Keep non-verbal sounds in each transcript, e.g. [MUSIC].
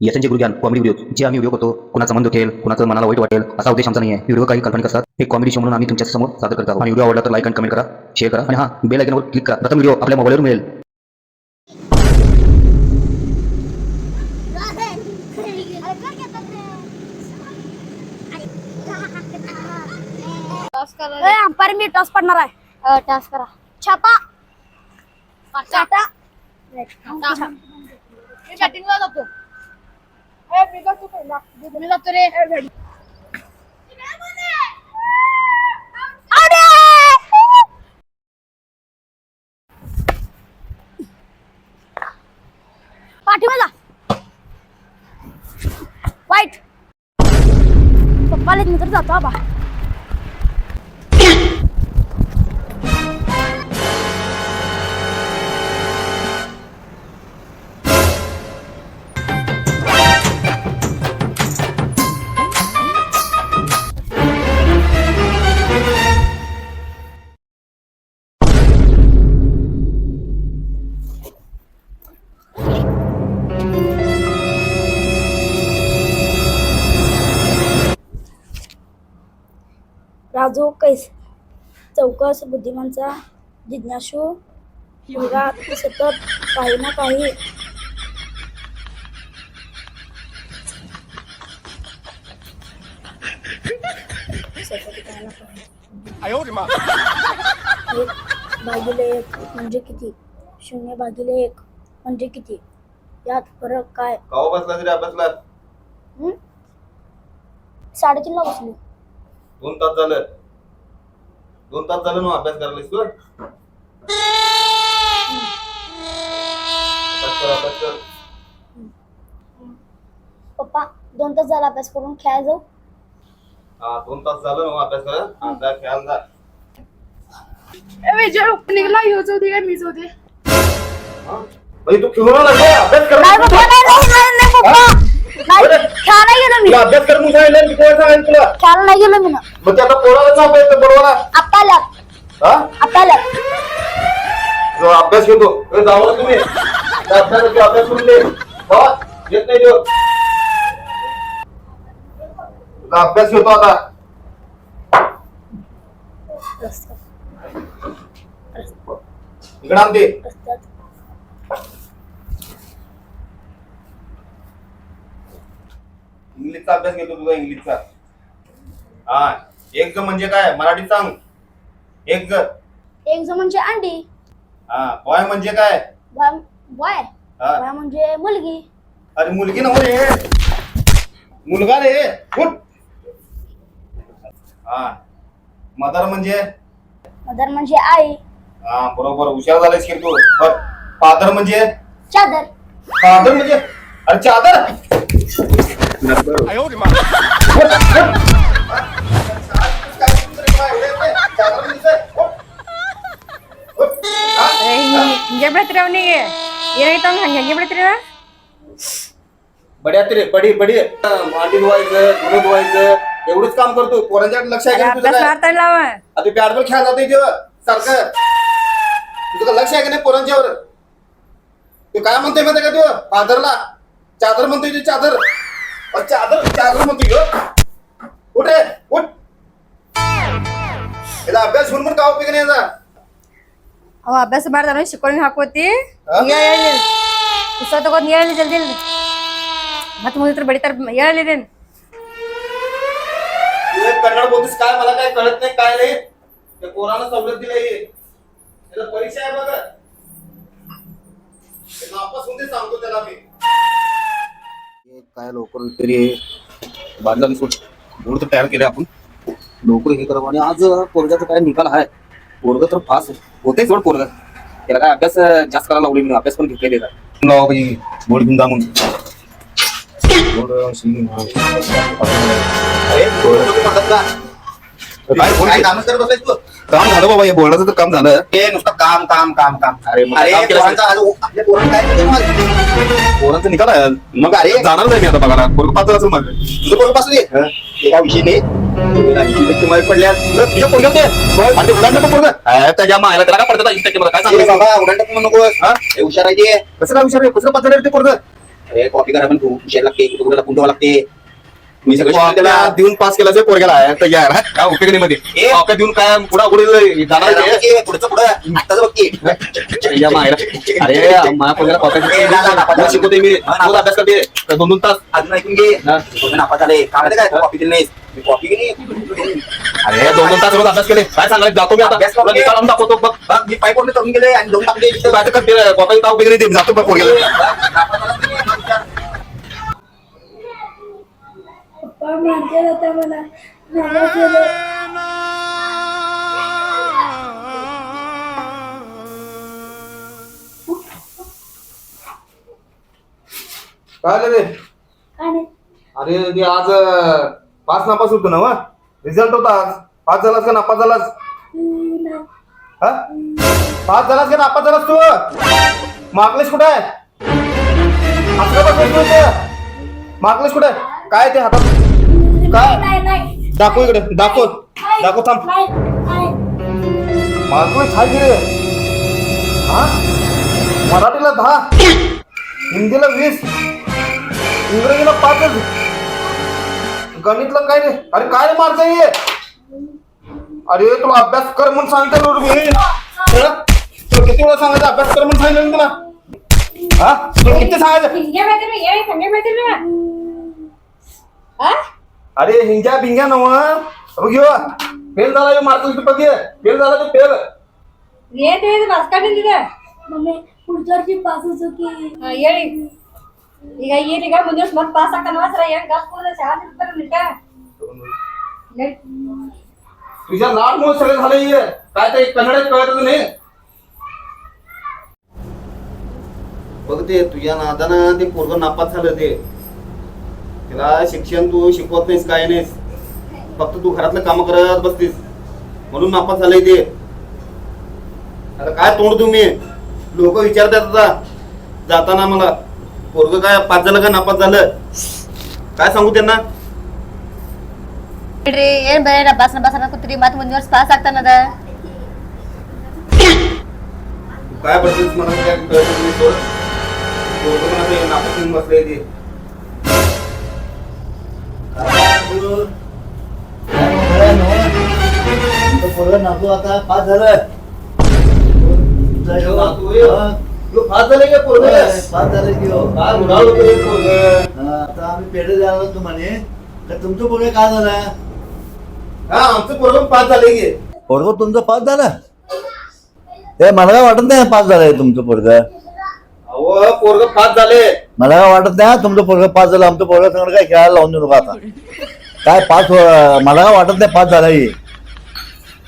याचे गुरुज्ञान comedy video जे आम्ही व्हिडिओ करतो कुणाचा मन दुखेल कुणाचं मनाला वाईट वाटेल असा उद्देश आमचा नाही आहे व्हिडिओ काही काल्पनिक असतात. हे कॉमेडी शो म्हणून आम्ही तुमच्यासमोर सादर करतो आणि व्हिडिओ आवडला तर लाईक आणि कमेंट करा शेअर करा. आणि हा बेल आयकनवर क्लिक करा. प्रथम व्हिडिओ आपल्या मोबाईलवर मिळेल. अंपायर मी टॉस पडणार आहे. टॉस करा. छापा. बॅटिंगला जातो मी जातो रे पाठीमाला वाईट पप्पाला मी तर जातो आबा राजू कैस चौकस बुद्धिमानचा जिज्ञासू मुलगा सतत काही ना काही. एक भागिले एक म्हणजे किती? शून्य भागिले एक म्हणजे किती? यात फरक काय? काहो बसला तरी हं? साडेतीनला बसली. दोन तास झालं. दोन तास झालं ना अभ्यास करायला तू पप्पा दोन तास झाला अभ्यास करून खेळायला जाऊ? हा दोन तास झालं ना अभ्यास करा आता खेळायला जा. विजय ओपनिंगला का मीच होते हा? म्हणजे तू खेळून आला का? अभ्यास कर. नाही पप्पा नाही नाही नाही नाही पप्पा. नाही खेळायला नाही गेलो मी. तुला अभ्यास कर म्हणून सांगितलं मी कोण सांगितलं तुला. खेळायला नाही गेलो मी ना. मग ते आता पोराला ना अभ्यास बरोबर आत्ता आल्यात हा? आत्ता जो अभ्यास घेतो ए, जाऊ ना तुम्ही. त्या अभ्यासाची अभ्यास करून दे. जावा. येत नाही देव तुझा अभ्यास घेतो आता. इकडे आण ते. रस्त्यात इंग्लिशचा अभ्यास घेतो तुझा इंग्लिशचा. हा एक ज म्हणजे काय? मराठीत सांग. एक ज एक म्हणजे अंडी हा बॉय म्हणजे काय? बॉय बॉय हा. बॉय म्हणजे मुलगी. अरे मुलगी नव्ह रे. मुलगा रे. उठ. हा. मदर म्हणजे? मदर म्हणजे आई. हा बरोबर. हुशार झालायस की तू. बर. फादर म्हणजे? चादर. फादर म्हणजे? अरे चादर. ಹಿಂಗೆ ಬಿಡ್ತೀರಿ ಅವನಿಗೆ ಏನಾಯ್ತು ಅವ್ನು ಹಂಗೆ ಹಂಗೆ ಬಿಡ್ತೀರಿ बड्या तरी बडी बडी भांडी धुवायचं धुणं धुवायचं एवढंच काम करतो पोरांच्या लक्ष आहे का नाही तुझं अभ्यास काय? ಮಾಡ್ತಾ ಇಲ್ಲ ಅವ आता ते बॅट बॉल खेळायला जातोय तेव्हा सारखं तुझं का लक्ष आहे का नाही पोरांच्यावर तू काय म्हणतोय माहिती का तू फादरला चादर म्हणतोय तू चादर अरे चादर चादर म्हणतोय ह्यो. कुठे उठ याला अभ्यास होऊन पण का उपयोग नाही याचा ಅವ ಅಭ್ಯಾಸ ಮಾಡ್ದಾನ ಶಿಕೊಳ್ಳಿ ಹಾಕೋತಿ ಹಾ? ಹೇಳಿ ಪುಸ್ತಕ ತಗೋದ್ ಹೇಳಿ ಜಲ್ದಿ ಜಲ್ದಿ ಮತ್ತೆ ಮುಗಿತ್ರ ಬಡಿತಾರ ಹೇಳಿದೇನು तू एक कन्नड बोलतोस काय मला काय कळत नाही काय नाही त्या पोरानं सवलत दिली त्याला परीक्षा आहे बघा ते नापास होऊन ते सांगतो त्याला मी काय लवकर तरी बोर्ड तर तयार केले आपण. लवकर हे करावं आणि आज पोरगाचा काय निकाल आहे? पोरग तर फास होते सोड पोरग. त्याला काय अभ्यास जास्त करायला लावली मी अभ्यास पण घेतलेला बोर्ड घेऊन जा म्हणून. काय कामच करत तू? काम झालं बाबा हे बोर्डाचं तर काम झालं. ते नुसतं काम काम काम काम. अरे मग अरे काम केलं पोरांचा असेल. आज आपल्या पोरांना काय करते मग? पोरांचा निकाल आहे मग अरे जाणार नाही मी आता बघायला पोरग पाच असेल माझं. तुझं पोरं विषय नाही पडल्या तुझं तुझ्या पोरग्यात ते अरे ते उलाढ नको पोरगं. अरे, त्याच्या मायला त्याला काय पडतं? ए सांगतो बाबा टाकू नको हा? हुशार आहे ते. कसं काय विचार कसं पाच ते पोरग? अरे कॉपी करा पण तू. विषय लागते. कुठं लपून लागते. मी सगळं त्याला देऊन पास केला जे पोरग्याला आहे तर यार हा, काय उपयोग नाही मध्ये. कॉप्या देऊन काय पुढा पुढे जाणार पुढचं पुढं. आत्ताच बघ की. या मायला. अरे माझ्या पोरग्याला झाला. शिकवते मी. रोज अभ्यास करते. दोन दोन तास. अजून ऐकून घे. नापास झाले. काय काय? कॉपी दिली नाहीस. मी कॉपी केली. अरे दोन दोन तास रोज अभ्यास केले. काय सांगायचं जातो मी आता. अभ्यास करून दाखवतो बघ. बघ मी वरून करून गेले आणि दोन टाकले बाहेर करते ताव वगैरे जातो बघ पोरग्याला. मारते होता मला. काय रे? अरे ते आज पाच नापास होतो ना वा? रिझल्ट होता आज. पाच झालास का नापास झालास. हा? पाच झालास का नापास झालास तू? मागलेस कुठे आहे? मागलेस कुठे आहे? काय ते हातात? काय? दाखव इकडे दाखव. दाखव थांब. नाही, मारतोय रे हा? मराठीला दहा हिंदीला वीस इंग्रजीला पाचच. गणितला काय रे अरे काय रे मारता ये अरे तुला अभ्यास कर म्हणून सांगते ना मी. तुला किती वेळा सांगायचं अभ्यास कर म्हणून सांगितलं मी तुला? हा? तुला किती सांगायचं? हिंगे माहिती नाही, माहिती अरे हिंग्या बिंग्या नव घेऊ फेल झाला मार्क बघ फेल झाला ते फेल ಏನ್ ಹೇಳಿದ್ರು ಮಸ್ಕೊಂಡಿದ್ದಿದೆ मम्मी पुढच्या वर्षी पास होतो की ಹೇಳಿ ಈಗ ಏನೀಗ ಮುಂದಿನ ವರ್ಷ ಮತ್ತೆ ಪಾಸ್ ಹಾಕನ ಸರ ಏನ್ ಗಪ್ ಶಾಂತಿ ಇರ್ತಾರ ನಿಕ ಹೇಳಿ तुझ्या लाडमुळे सगळं झालं हे काय ते कन्नडच कळतच नाही बघ ते तुझ्या नादानं ते पोरग नापास झालं ते त्याला शिक्षण तू शिकवत नाहीस काय नाहीस फक्त तू घरातलं काम करत बसतीस म्हणून नापास झालंय ते आता काय तोंड तुम्ही लोक विचारतात आता जाताना मला पोरग काय पास झालं का नापास झालं काय सांगू त्यांना ಬಿಡ್ರಿ ಏನ್ ಬರೀ ನಬ್ಬಾಸ್ ನಬ್ಬಾಸ್ ಅನ್ನಕತ್ತೀರಿ ಮತ್ತೆ ಮುಂದಿನ ವರ್ಷ ಪಾಸ್ ಆಗ್ತಾನದ तू काय बसलीस मला काय कळत नाही सोड पोरगं पण आता हे नापास होऊन बसलंय ते नातू आता पास झालं ह्यो नातू ह्यो. ह्यो पास झालंय का पोरगं? पास झालं की काय म्हणावं होतं पोरगं? आता आम्ही पेढे द्यायला होतो म्हणे तर तुमचं पोरगे काय झालं हा आमचं पोरगं पास की पोरग तुमचं पास झालं ते मला काय वाटत नाही पास झालंय तुमचं पोरग अहो पोरग पास झाले मला काय वाटत नाही तुमचं पोरग पास झालं आमचं पोरग सगळं काय खेळायला लावून देऊ नका आता काय हो- मला काय वाटत नाही पास झालं ही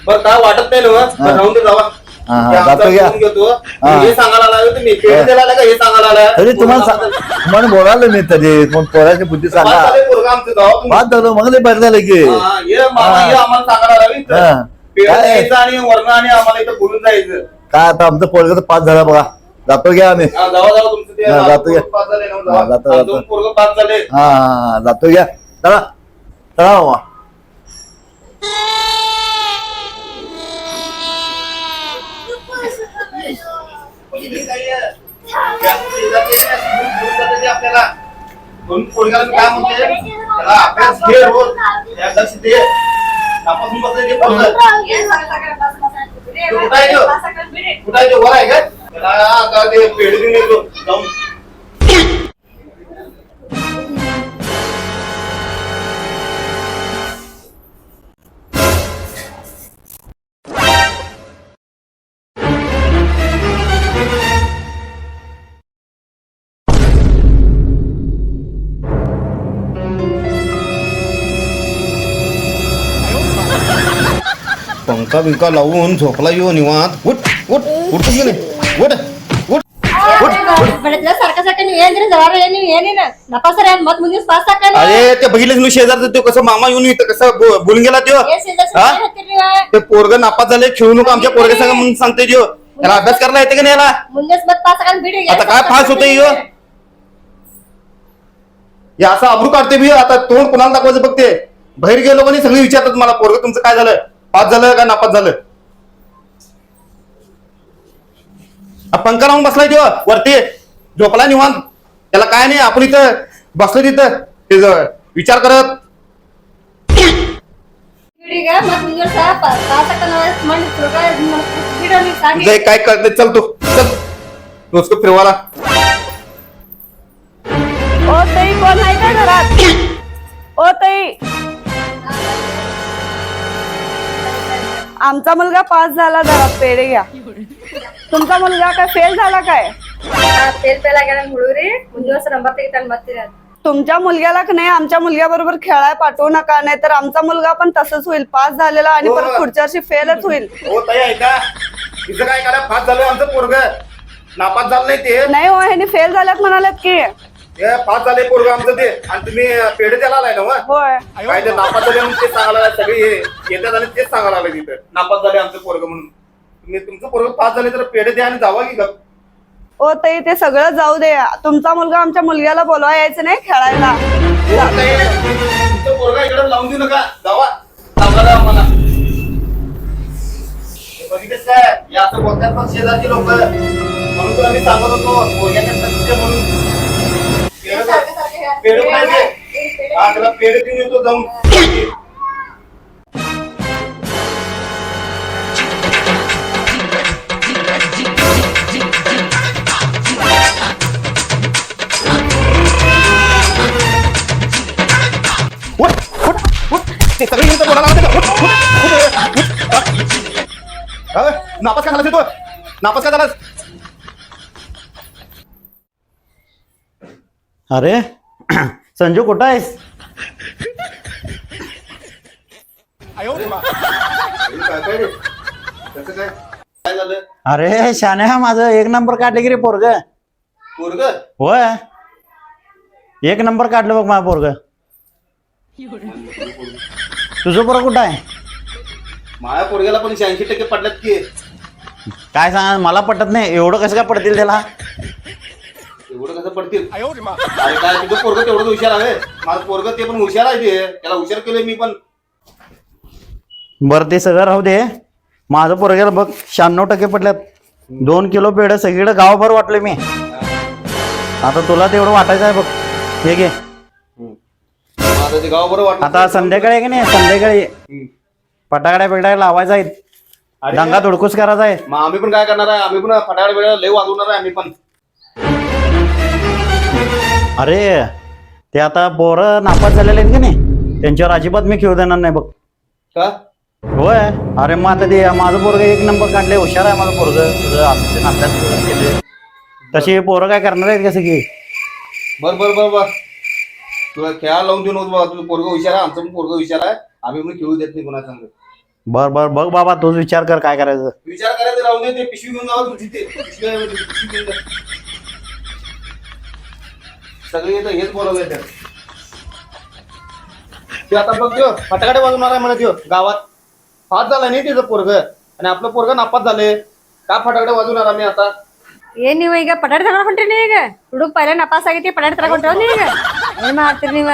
बर काय वाटत नाही ना. राहून दे जावा हा, हा, ते आमचा जातो घ्या. फोन घेतो हा. हे सांगायला लागलं तुम्ही पेढे हा. द्यायला आला का हे सांगायला आला तरी तुम्हाला सा- तुम्हाला बोलायला मी तरी मग पोराची बुद्धी सांगा झाले पोरगं आमचं जावा तुम्ही. पास झालं मग ते बरं झालं की हा, मामा हा. आम्हाला सांगायला. हा. पेढे काय? द्यायचं आणि वरण आणि आम्हाला इथं बोलून जायचं काय आता आमचं पोरग तर पास झालं बघा जातो घ्या आम्ही हा, जावा जावा तुमचं ते हा, आमचं जातो पोरगं घ्या. पास ना हा. जातो, आमचं जातो. पोरगं पास झाले हा हा, हा, जातो घ्या चला चला बाबा आपल्याला दोन पोरगाला काय म्हणते त्याला अभ्यास घे रोज त्या लक्ष दे नापासून बसले ते पोरगं. कुठं आहे तो? कुठं आहे ते? वर आहे का त्याला आता ते पेढे देऊन येतो. जाऊन. पंखा बिंका लावून झोपला येऊ निवांत. उठ उठ उठ की नाही. उठ उठ म्हणजे पाच शेजारचं कसं मामा येऊन इथं कसं बोलून गेला त्यो पोरग नापास झाले खेळू नको आमच्या पोरग्या सांगा म्हणून सांगते त्यो त्याला अभ्यास करायला येते का नाही याला? मुंगेस मत आता काय फास होतं यो? हे असं अब्रू काढते बी आता तोंड कोणाला दाखवायचं बघते बाहेर गेलो कोणी सगळे विचारतात मला पोरग तुमचं काय झालं? पाच झालं का नापास झालं? पंखा लावून बसलाय तेव्हा वरती. झोपला निवांत. त्याला काय नाही आपण इथं बसलो तिथं. विचार करत. काय करते चल तू. चल. नुसतं फिरवाला घरात? आमचा मुलगा पास झाला जरा पेढे घ्या. तुमचा मुलगा काय फेल झाला काय? तुमच्या मुलग्याला का नाही आमच्या मुलग्याबरोबर खेळाय पाठवू नका नाही तर आमचा मुलगा पण तसंच होईल. पास झालेला आणि हो. परत पुढच्या वर्षी फेलच होईल. हो, ऐका काय करा झालं आमचं पोरग. नापास झालं नाही ते. नाही हो ह्याने फेल झाल्यात म्हणाल्यात की. हे पास झाले पोरग आमचं ते. आणि तुम्ही पेढे त्याला आलाय ना व? होय. काय ते नापास झाले म्हणून तेच सांगायला लागले. सगळे हे येतात आणि तेच सांगायला लागले तिथं. नापास झाले आमचं पोरग म्हणून. तुम्ही तुमचं पोरग पास झाले तर पेढे द्या आणि जावा की गप. ओ ताई ते सगळं जाऊ दे. तुमचा मुलगा आमच्या मुलग्याला बोलवा यायचं नाही खेळायला. हो, पोरग इकडे लावून देऊ नका. जावा. सांगायला आम्हाला. हे बघितलंस काय या असं बोलतात पण शेजारची लोक. म्हणून तर आम्ही सांगत होतो पोरग्याच्या संगतीचे म्हणून. पेढं पाहिजे. हा येतो जाऊन. सगळे बोलायला? नापास का झालास तू? नापास का झालास? अरे [CLEARS THROAT] संजू कुठं आहेस? काय झालं अरे शाने माझं एक नंबर काढले की रे पोरग पोरग होय. एक नंबर काढलं बघ माझं पोरग. तुझं पोरं कुठं आहे? माझ्या पोरग्याला पण शहाऐंशी टक्के पडल्यात की. काय सांग मला पटत नाही. एवढं कसं काय पडतील त्याला? एवढं कसं पडतील? अरे काय तुझं पोरग तेवढं हुशार आहे माझं पोरग ते पण हुशार आहे ते. त्याला हुशार केलंय मी पण. बरं ते सगळं राहू दे. माझं पोरग्याला बघ शहाण्णव टक्के पडल्यात. दोन किलो पेढ सगळीकडे गावभर वाटलं मी. आता तुला तेवढं वाटायचं आहे बघ. हे घे. माझं ते गाव बरं वाटलं. आता संध्याकाळी आहे की नाही? संध्याकाळी. हम्म. फटाकड्या बिटाड्या लावायचा आहेत अरे, दंगा धुडकूस करायचा आहे. मग आम्ही पण काय करणार आहे? आम्ही पण फटाकडे वेळेला लय वाजवणार आहे आम्ही पण. अरे ते आता पोरं नापास झालेले आहेत की नाही? त्यांच्यावर अजिबात मी खेळू देणार नाही बघ. का? होय. अरे मग आता ते माझं पोरग एक नंबर काढले हुशार आहे माझं पोरग. तुझं असं अभ्यास केले तशी पोरं काय करणार आहेत कसं की बर बर बर बर. तुला खेळायला लावून देऊ नको बाबा. तुझं पोरग हुशार आहे आमचं पण पोरग हुशार आहे. आम्ही पण खेळू देत नाही कोणा सांगत बर बर बघ बाबा तूच विचार कर काय करायचं. विचार करायचं राहून दे ते. पिशवी घेऊन जावा तुमची ते. पिशवी आहे ती पिशवी घेऊन जा. सगळे येतं हेच बोलवलंय तर ते आता बघ त्यो फटाकडे वाजवणार आहे म्हणा त्यो गावात पास झाला नाही त्याचं पोरग आणि आपलं पोरग नापास झाले का फटाकडे वाजवणार आम्ही आता ಏನ್ ನೀವು ಈಗ ಪಟಾಡಿ ತಗೊಂಡ್ ಹೊಂಟ್ರಿ ಈಗ ಹುಡುಗ ಪೈಲ ನಪಾಸ್ ಆಗೈತಿ ಪಟಾಡಿ ತಗೊಂಡ್ ಹೊಂಟ್ರಿ ಈಗ ಏನ್ ಮಾಡ್ತೀರಿ ನೀವ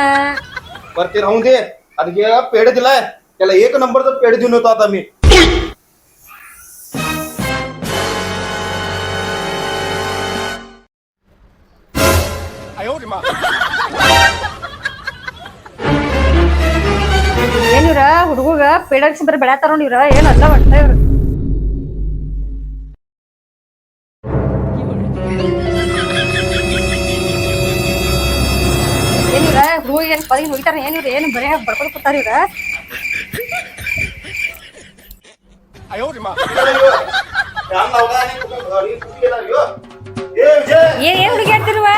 बरं ते राहून दे आणि जे पेढ दिलाय त्याला एक नंबरचा पेढ देऊन होतो आता मी 呦我的妈！ಏನಿವ್ರ ಹುಡುಗ ಪೇಡರ್ಸ್ ಬರ ಬೆಳತಾರ ನೋಡಿ ಇವ್ರ ಏನಲ್ಲ ಒಟ್ಟ ಇವ್ರ. ಹುಡುಗ ಏನ್ ಪದಗಿ ಹೋಗ್ತಾರ ಏನು ಬರ್ಕೊಂಡು ಕೊಡ್ತಾರ ಇವ್ರ? ಏನ್ ಏನ್ ಹುಡುಗಾಡ್ತಿರುವ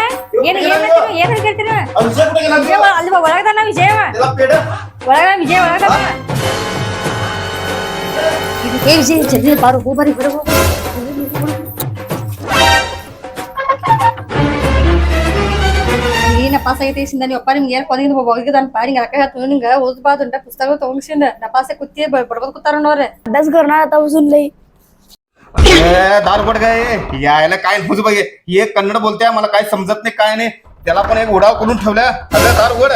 ಏನ್ ಏನ್ ಏನ್ ಹುಡುಗಾಡ್ತಿರುವ ಅಲ್ವ ಏ ನೀನ ಪಾಸ್ ಆಗೈತೆ ಇಸಿಂದ ನೀವು ಅಪ್ಪ, ನಿಮ್ಗೆ ಅಂತ ಪಾರಿ ಅಕ್ಕ ಪುಸ್ತಕ ತಗೊಂಡ್ಸಿಂದ ನಾ ಪಾಸೆ ಕುತ್ತಿ ಬಡ್ಬೋದು ಕೂತಾರ ನೋಡ್ರೆ. ಅಭ್ಯಾಸ ಗರ್ನಾಡ ತಾವು लई [COUGHS] ए, दार पड काय यायला काय म्हणजे बघे ही एक कन्नड बोलते मला काय समजत नाही काय नाही. त्याला पण एक उडाव करून ठेवल्या. सगळं दार उघड.